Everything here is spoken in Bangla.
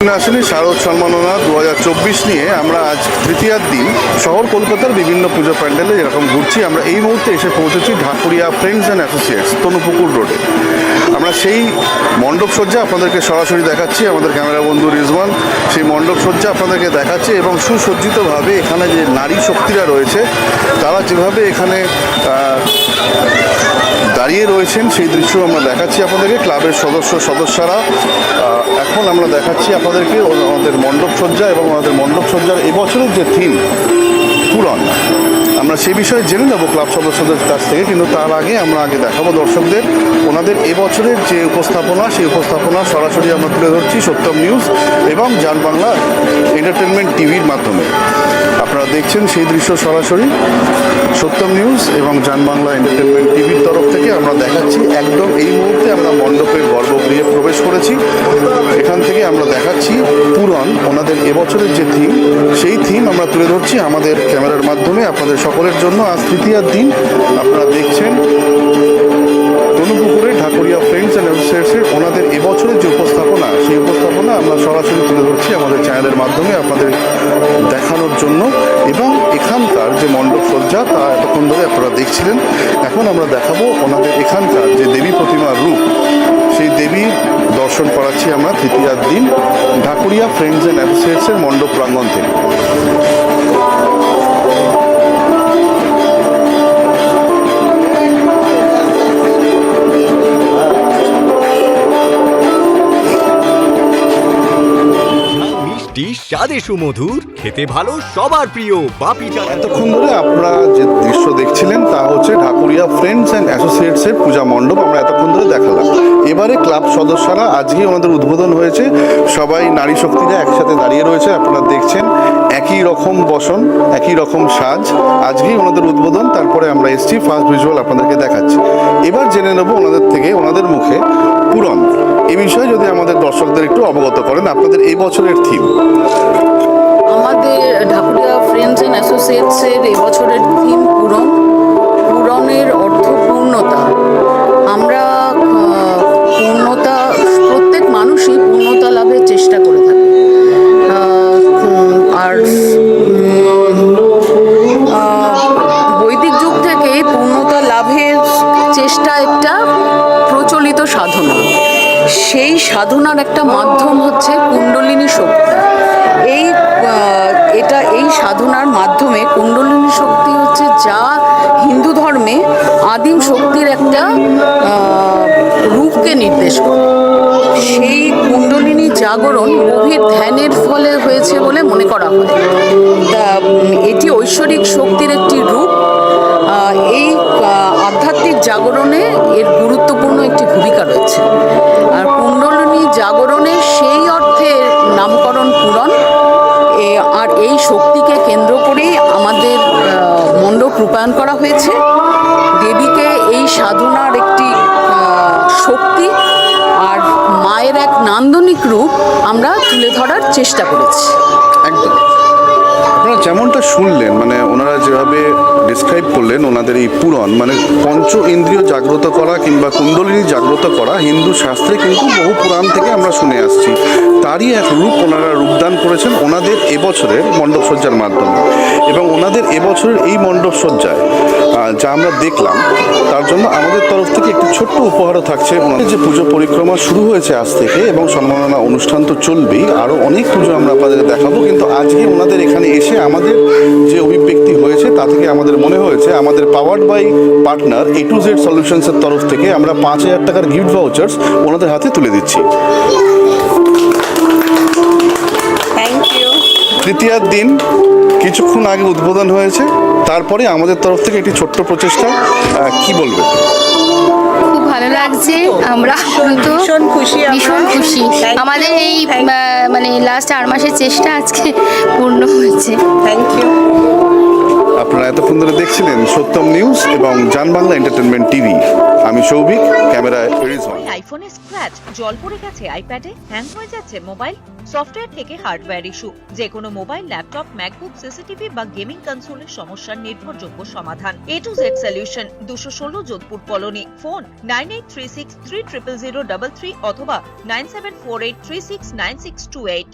আসলে শারদ সম্মাননা দু হাজার চব্বিশ নিয়ে। আমরা আজ তৃতীয়ার দিন শহর কলকাতার বিভিন্ন পুজো প্যান্ডেলে যেরকম ঘুরছি, আমরা এই মুহূর্তে এসে পৌঁছেছি Dhakuria friends and associates Tanupukur রোডে। আমরা সেই মণ্ডপ সজ্জা আপনাদেরকে সরাসরি দেখাচ্ছি, আমাদের ক্যামেরা বন্ধু রিজওয়ান সেই মণ্ডপ সজ্জা আপনাদেরকে দেখাচ্ছে এবং সুসজ্জিতভাবে এখানে যে নারী শক্তিরা রয়েছে, তারা যেভাবে এখানে দাঁড়িয়ে রয়েছেন, সেই দৃশ্য আমরা দেখাচ্ছি আপনাদেরকে। ক্লাবের সদস্য, সদস্যরা এখন আমরা দেখাচ্ছি আপনাদেরকে আমাদের মণ্ডপসজ্জা এবং আমাদের মণ্ডপসজ্জার এবছরের যে থিম পূরণ। আমরা সেই বিষয়ে জেনে নেব ক্লাব সদস্যদের কাছ থেকে, কিন্তু তার আগে আমরা আগে দেখাবো দর্শকদের ওনাদের এবছরের যে উপস্থাপনা, সেই উপস্থাপনা সরাসরি আমরা তুলে ধরছি সত্যম নিউজ এবং জান বাংলা এন্টারটেনমেন্ট টিভির মাধ্যমে। আপনারা দেখছেন সেই দৃশ্য সরাসরি সত্যম নিউজ এবং জান বাংলা এন্টারটেনমেন্ট টিভির তরফ থেকে। আমরা দেখাচ্ছি একদম এই মুহূর্তে আমরা প্রবেশ করেছি। এখান থেকে আমরা দেখাচ্ছি পূরণ, ওনাদের এবছরের যে থিম সেই থিম আমরা তুলে ধরছি আমাদের ক্যামেরার মাধ্যমে। আপনাদের সকলের জন্য আজ তৃতীয়ার দিন। আপনারা দেখছেন তনুপুকুরে ঢাকুরিয়া ফ্রেন্ডস অ্যান্ড অ্যাসোসিয়েটসের ওনাদের এবছরের যে উপস্থাপনা, সেই উপস্থাপনা আমরা সরাসরি তুলে ধরছি আমাদের চ্যানেলের মাধ্যমে আপনাদের দেখানোর জন্য। এবং এখানকার যে মণ্ডপ সজ্জা তা এতক্ষণ ধরে আপনারা দেখছিলেন। এখন আমরা দেখাবো ওনাদের এখানকার দর্শন পড়াচ্ছি আমরা তৃতীয়ার দিন ঢাকুরিয়া ফ্রেন্ডস অ্যান্ড অ্যাসোসিয়েটসের মণ্ডপ প্রাঙ্গণ থেকে। মিষ্টি স্বাদে সুমধুর, খেতে ভালো, সবার প্রিয়, বাপি এতক্ষণ ধরে আপনারা যে দৃশ্য দেখছিলেন তা হচ্ছে ঢাকুরিয়া ফ্রেন্ডস অ্যান্ড অ্যাসোসিয়েটসের পূজা মণ্ডপ, আমরা এতক্ষণ ধরে দেখালাম। এবারে ক্লাব সদস্যরা আজকেই ওনাদের উদ্বোধন হয়েছে। সবাই নারী শক্তিরা একসাথে দাঁড়িয়ে রয়েছে, আপনারা দেখছেন, একই রকম বসন, একই রকম সাজ। আজকেই ওনাদের উদ্বোধন, তারপরে আমরা এসছি ফার্স্ট ভিজুয়াল আপনাদেরকে দেখাচ্ছি। এবার জেনে নেব ওনাদের থেকে, ওনাদের মুখে এই বিষয়ে যদি আমাদের দর্শকদের একটু অবগত করেন, আপনাদের এই বছরের থিম আমাদের ঢাকুরিয়া ফ্রেন্ডস অ্যান্ড অ্যাসোসিয়েটসের এবছরের থিম পূরণ। পূরণের অর্থ পূর্ণতা। আমরা পূর্ণতা, প্রত্যেক মানুষই পূর্ণতা লাভের চেষ্টা করে থাকে। আর বৈদিক যুগ থেকে পূর্ণতা লাভের চেষ্টা একটা প্রচলিত সাধনা। সেই সাধনার একটা মাধ্যম হচ্ছে কুণ্ডলিনী শক্তি। এই এটা এই সাধনার মাধ্যমে কুণ্ডলিনী শক্তি হচ্ছে যা হিন্দু ধর্মে আদিম শক্তির একটা রূপকে নির্দেশ করে। সেই কুণ্ডলিনী জাগরণ গভীর ধ্যানের ফলে হয়েছে বলে মনে করা হয়। এটি ঐশ্বরিক শক্তির একটি রূপ। এই আধ্যাত্মিক জাগরণে এর গুরুত্বপূর্ণ একটি ভূমিকা রয়েছে। এই শক্তিকে কেন্দ্র করেই আমাদের মণ্ডপ রূপায়ণ করা হয়েছে। দেবীকে এই সাধনার একটি শক্তি আর মায়ের এক নান্দনিক রূপ আমরা তুলে ধরার চেষ্টা করেছি। একদম। আপনারা যেমনটা শুনলেন মানে ওনারা যেভাবে ডিসক্রাইব করলেন ওনাদের এই পুরাণ মানে পঞ্চ ইন্দ্রিয় জাগ্রত করা কিংবা কুণ্ডলিনী জাগ্রত করা হিন্দু শাস্ত্রে কিন্তু বহু পুরাণ থেকে আমরা শুনে আসছি। তারই এক রূপ ওনারা রূপদান করেছেন ওনাদের এবছরের মণ্ডপসজ্জার মাধ্যমে। এবং ওনাদের এবছরের এই মণ্ডপ সজ্জায় আহ, যা আমরা দেখলাম তার জন্য আমাদের তরফ থেকে একটি ছোট্ট উপহারও থাকছে। যে পুজো পরিক্রমা শুরু হয়েছে আজ থেকে এবং সম্মাননা অনুষ্ঠান তো চলবেই আরও অনেক পুজো আমরা আপনাদের দেখাবো কিন্তু আজকে ওনাদের এখানে এসে আমাদের যে অভিব্যক্তি হয়েছে তা থেকে আমাদের মনে হয়েছে আমাদের powered by partner A to Z সলিউশনসের তরফ থেকে আমরা পাঁচ হাজার টাকার গিফট ভাউচার্স ওনাদের হাতে তুলে দিচ্ছি। তৃতীয়ার দিন কিছুক্ষণ আগে উদ্বোধন হয়েছে তারপরে আমাদের তরফ থেকে একটি ছোট্ট প্রচেষ্টা কি বলবে খুব ভালো লাগছে আমরা তো ভীষণ খুশি আমরা। ভীষণ খুশি। আমাদের এই মানে লাস্ট চার মাসের চেষ্টা আজকে পূর্ণ হয়েছে। থ্যাংক ইউ এতক্ষণ ধরে দেখছিলেন সত্যম নিউজ এবং জান বাংলা এন্টারটেনমেন্ট টিভি। আমি সৌভিক, ক্যামেরায় আইফোনে স্ক্র্যাচ জল পড়ে গেছে আইপ্যাডে হ্যাং হয়ে যাচ্ছে মোবাইল সফটওয়্যার থেকে হার্ডওয়্যার ইস্যু যে কোনো মোবাইল ল্যাপটপ ম্যাকবুক সিসিটিভি বা গেমিং কনসোলের সমস্যার নির্ভরযোগ্য সমাধান। এ টু জেড সলিউশন দুশো ষোলো Jodhpur colony. Phone nine eight three six three triple zero double three অথবা nine seven four eight three six nine six two eight